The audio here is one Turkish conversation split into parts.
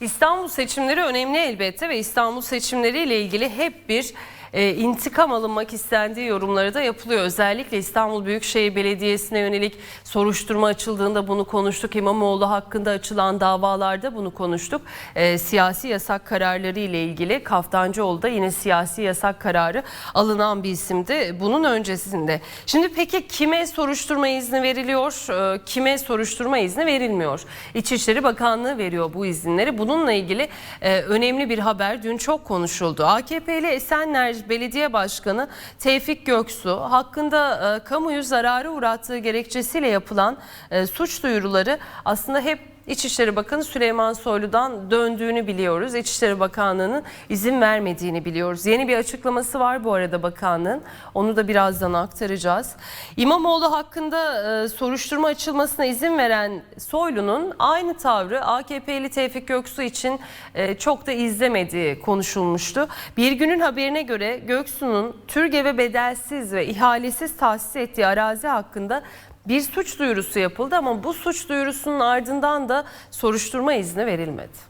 İstanbul seçimleri önemli elbette ve İstanbul seçimleri ile ilgili hep bir e, intikam alınmak istendiği yorumları da yapılıyor. Özellikle İstanbul Büyükşehir Belediyesi'ne yönelik soruşturma açıldığında bunu konuştuk. İmamoğlu hakkında açılan davalarda bunu konuştuk. E, siyasi yasak kararları ile ilgili Kaftancıoğlu'da yine siyasi yasak kararı alınan bir isimdi bunun öncesinde. Şimdi peki kime soruşturma izni veriliyor, e, kime soruşturma izni verilmiyor? İçişleri Bakanlığı veriyor bu izinleri. Bununla ilgili e, önemli bir haber dün çok konuşuldu. AKP'li Esenler Belediye Başkanı Tevfik Göksu hakkında e, kamuyu zarara uğrattığı gerekçesiyle yapılan e, suç duyuruları aslında hep İçişleri Bakanı Süleyman Soylu'dan döndüğünü biliyoruz. İçişleri Bakanlığı'nın izin vermediğini biliyoruz. Yeni bir açıklaması var bu arada bakanlığın. Onu da birazdan aktaracağız. İmamoğlu hakkında e, soruşturma açılmasına izin veren Soylu'nun aynı tavrı AKP'li Tevfik Göksu için e, çok da izlemediği konuşulmuştu. Bir günün haberine göre Göksu'nun TÜRGEV'e bedelsiz ve ihalesiz tahsis ettiği arazi hakkında bir suç duyurusu yapıldı ama bu suç duyurusunun ardından da soruşturma izni verilmedi.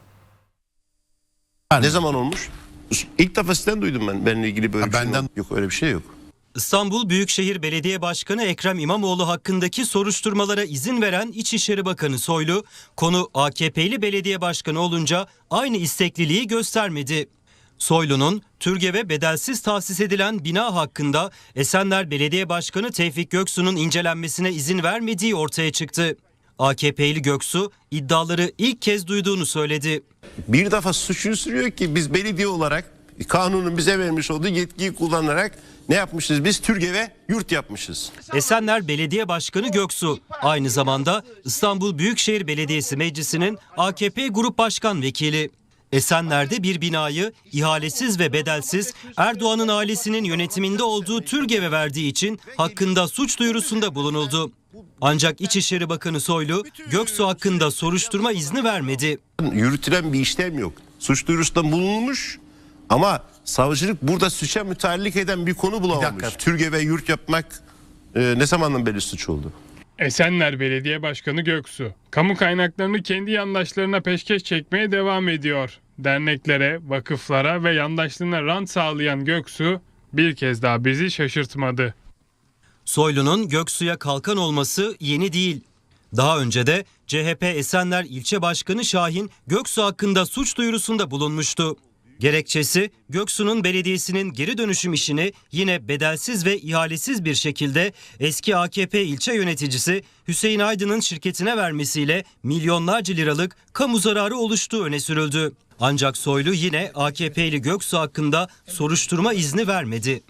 Ne zaman olmuş? İlk defa sizden duydum ben benimle ilgili böyle Ha, bir şey benden- yok. Yok öyle bir şey yok. İstanbul Büyükşehir Belediye Başkanı Ekrem İmamoğlu hakkındaki soruşturmalara izin veren İçişleri Bakanı Soylu, konu AKP'li belediye başkanı olunca aynı istekliliği göstermedi. Soylu'nun Türgev'e bedelsiz tahsis edilen bina hakkında Esenler Belediye Başkanı Tevfik Göksu'nun incelenmesine izin vermediği ortaya çıktı. AKP'li Göksu iddiaları ilk kez duyduğunu söyledi. Bir defa suçu sürüyor ki biz belediye olarak kanunun bize vermiş olduğu yetkiyi kullanarak ne yapmışız? Biz Türgev'e yurt yapmışız. Esenler Belediye Başkanı Göksu aynı zamanda İstanbul Büyükşehir Belediyesi Meclisi'nin AKP Grup Başkan Vekili. Esenler'de bir binayı ihalesiz ve bedelsiz Erdoğan'ın ailesinin yönetiminde olduğu Türgev'e verdiği için hakkında suç duyurusunda bulunuldu. Ancak İçişleri Bakanı Soylu Göksu hakkında soruşturma izni vermedi. Yürütülen bir işlem yok. Suç duyurusunda bulunmuş ama savcılık burada suça müteallik eden bir konu bulamamış. dakika. Türgev'e yurt yapmak e, ne zamandan beri suç oldu? Esenler Belediye Başkanı Göksu, kamu kaynaklarını kendi yandaşlarına peşkeş çekmeye devam ediyor. Derneklere, vakıflara ve yandaşlığına rant sağlayan Göksu bir kez daha bizi şaşırtmadı. Soylu'nun Göksu'ya kalkan olması yeni değil. Daha önce de CHP Esenler İlçe Başkanı Şahin Göksu hakkında suç duyurusunda bulunmuştu. Gerekçesi Göksu'nun belediyesinin geri dönüşüm işini yine bedelsiz ve ihalesiz bir şekilde eski AKP ilçe yöneticisi Hüseyin Aydın'ın şirketine vermesiyle milyonlarca liralık kamu zararı oluştuğu öne sürüldü. Ancak Soylu yine AKP'li Göksu hakkında soruşturma izni vermedi.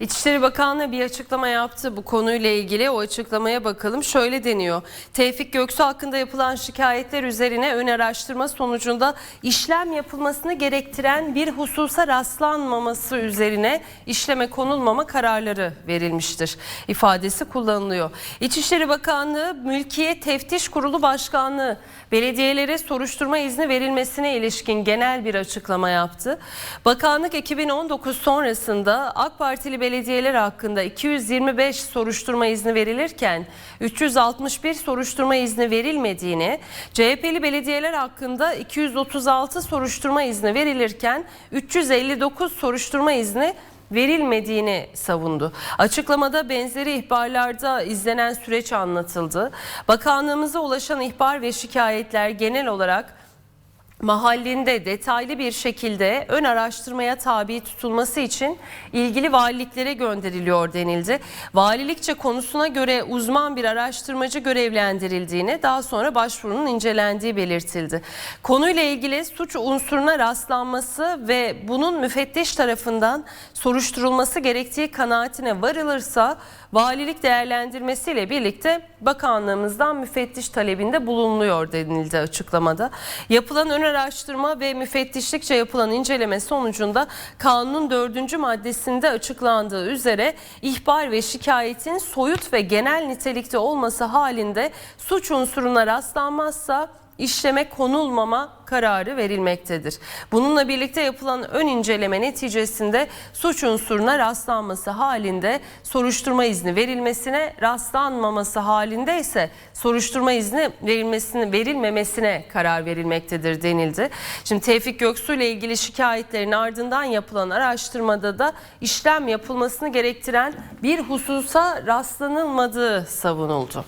İçişleri Bakanlığı bir açıklama yaptı bu konuyla ilgili. O açıklamaya bakalım. Şöyle deniyor. Tevfik Göksu hakkında yapılan şikayetler üzerine ön araştırma sonucunda işlem yapılmasını gerektiren bir hususa rastlanmaması üzerine işleme konulmama kararları verilmiştir. ifadesi kullanılıyor. İçişleri Bakanlığı Mülkiye Teftiş Kurulu Başkanlığı belediyelere soruşturma izni verilmesine ilişkin genel bir açıklama yaptı. Bakanlık 2019 sonrasında AK Partili belediyeler hakkında 225 soruşturma izni verilirken 361 soruşturma izni verilmediğini, CHP'li belediyeler hakkında 236 soruşturma izni verilirken 359 soruşturma izni verilmediğini savundu. Açıklamada benzeri ihbarlarda izlenen süreç anlatıldı. Bakanlığımıza ulaşan ihbar ve şikayetler genel olarak mahallinde detaylı bir şekilde ön araştırmaya tabi tutulması için ilgili valiliklere gönderiliyor denildi. Valilikçe konusuna göre uzman bir araştırmacı görevlendirildiğini daha sonra başvurunun incelendiği belirtildi. Konuyla ilgili suç unsuruna rastlanması ve bunun müfettiş tarafından soruşturulması gerektiği kanaatine varılırsa valilik değerlendirmesiyle birlikte bakanlığımızdan müfettiş talebinde bulunuyor denildi açıklamada. Yapılan ön araştırma ve müfettişlikçe yapılan inceleme sonucunda kanunun dördüncü maddesinde açıklandığı üzere ihbar ve şikayetin soyut ve genel nitelikte olması halinde suç unsuruna rastlanmazsa işleme konulmama kararı verilmektedir. Bununla birlikte yapılan ön inceleme neticesinde suç unsuruna rastlanması halinde soruşturma izni verilmesine, rastlanmaması halinde ise soruşturma izni verilmesine, verilmemesine karar verilmektedir denildi. Şimdi Tevfik Göksu ile ilgili şikayetlerin ardından yapılan araştırmada da işlem yapılmasını gerektiren bir hususa rastlanılmadığı savunuldu.